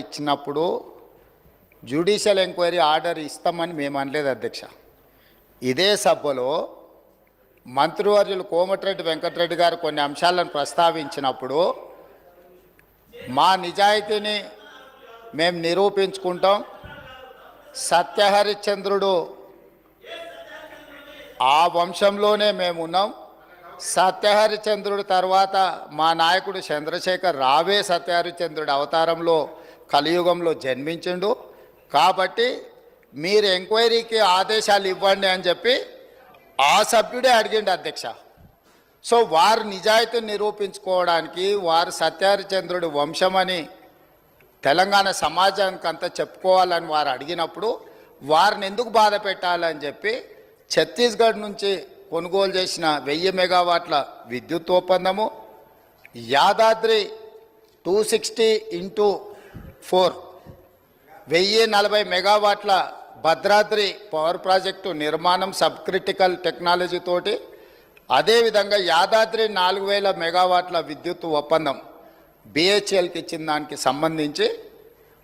ఇచ్చినప్పుడు judicial enquiry order ఇస్తామని మేము అనలేదు అధ్యక్ష. ఇదే సభలో మంత్రివర్యులు కోమటిరెడ్డి వెంకటరెడ్డి గారు కొన్ని అంశాలను ప్రస్తావించినప్పుడు మా నిజాయితీని మేము నిరూపించుకుంటాం. సత్యహరిశ్చంద్రుడు ఆ వంశంలోనే మేము ఉన్నాం. సత్యహరిచంద్రుడు తర్వాత మా నాయకుడు చంద్రశేఖర్ రావే సత్యహరిచంద్రుడు అవతారంలో కలియుగంలో జన్మించిండు. కాబట్టి మీరు ఎంక్వైరీకి ఆదేశాలు ఇవ్వండి అని చెప్పి ఆ సభ్యుడే అడిగిండు అధ్యక్ష. సో వారు నిజాయితీని నిరూపించుకోవడానికి వారు సత్యహరిచంద్రుడి వంశమని తెలంగాణ సమాజానికి అంతా చెప్పుకోవాలని వారు అడిగినప్పుడు వారిని ఎందుకు బాధ పెట్టాలని చెప్పి ఛత్తీస్గఢ్ నుంచి కొనుగోలు చేసిన వెయ్యి మెగావాట్ల విద్యుత్ ఒప్పందము Yadadri two sixty into four వెయ్యి నలభై మెగావాట్ల భద్రాద్రి పవర్ ప్రాజెక్టు నిర్మాణం సబ్ క్రిటికల్ టెక్నాలజీ అదేవిధంగా యాదాద్రి నాలుగు వేల మెగావాట్ల విద్యుత్ ఒప్పందం బిహెచ్ఎల్కి ఇచ్చిన దానికి సంబంధించి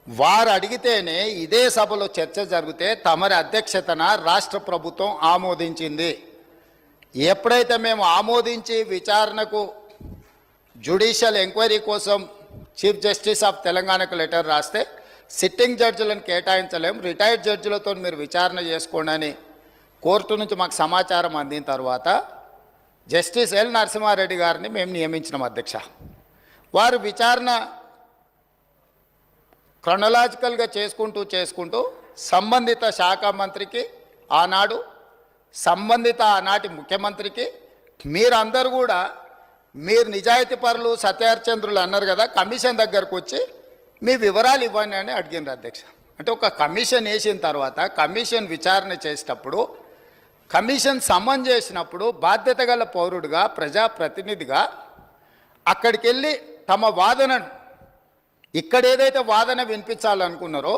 వారు అడిగితేనే ఇదే సభలో చర్చ జరిగితే తమరి అధ్యక్షతన రాష్ట్ర ప్రభుత్వం ఆమోదించింది. ఎప్పుడైతే మేము ఆమోదించి విచారణకు జ్యుడిషియల్ ఎంక్వైరీ కోసం చీఫ్ జస్టిస్ ఆఫ్ తెలంగాణకు లెటర్ రాస్తే సిట్టింగ్ జడ్జిలను కేటాయించలేము రిటైర్డ్ జడ్జిలతో మీరు విచారణ చేసుకోండి అని కోర్టు నుంచి మాకు సమాచారం అందిన తర్వాత జస్టిస్ ఎల్ నరసింహారెడ్డి గారిని మేము నియమించినాం అధ్యక్ష. వారు విచారణ క్రొనలాజికల్గా చేసుకుంటూ చేసుకుంటూ సంబంధిత శాఖ మంత్రికి ఆనాడు సంబంధిత ఆనాటి ముఖ్యమంత్రికి మీరందరూ కూడా మీరు నిజాయితీ పరులు సత్యహరిచంద్రులు అన్నారు కదా కమిషన్ దగ్గరకు వచ్చి మీ వివరాలు ఇవ్వండి అని అడిగినారు అధ్యక్ష. అంటే ఒక కమిషన్ వేసిన తర్వాత కమిషన్ విచారణ చేసేటప్పుడు కమిషన్ సమన్ చేసినప్పుడు బాధ్యత గల పౌరుడిగా ప్రజాప్రతినిధిగా అక్కడికి వెళ్ళి తమ వాదనను ఇక్కడ ఏదైతే వాదన వినిపించాలనుకున్నారో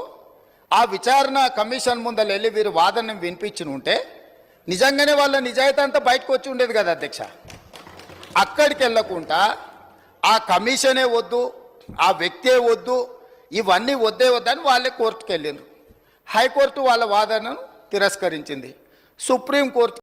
ఆ విచారణ కమిషన్ ముందలు వెళ్ళి వీరు వాదన వినిపించిన ఉంటే నిజంగానే వాళ్ళ నిజాయితీ అంతా బయటకు వచ్చి ఉండేది కదా అధ్యక్ష. అక్కడికి వెళ్ళకుండా ఆ కమిషనే వద్దు ఆ వ్యక్తే వద్దు ఇవన్నీ వద్దే వద్దని వాళ్ళే కోర్టుకు వెళ్ళిండ్రు హైకోర్టు వాళ్ళ వాదనను తిరస్కరించింది. సుప్రీంకోర్టు